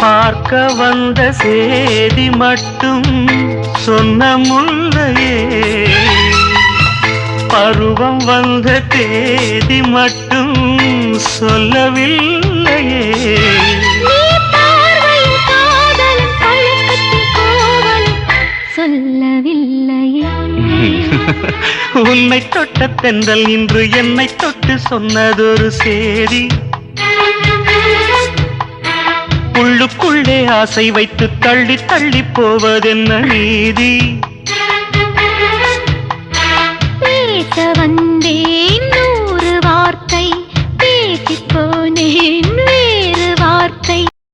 பார்க்க வந்த சேதி மட்டும் சொன்ன முல்லையே. பருவம் வந்த தேதி மட்டும் சொல்லவில்லையே. சொல்லவில்லையே. உன்னை தொட்ட தென்றல் இன்று என்னை தொட்டு சொன்னதொரு சேதி. உள்ளுக்குள்ளே ஆசை வைத்து தள்ளி தள்ளி போவதென்ன நீதி? பேச வந்த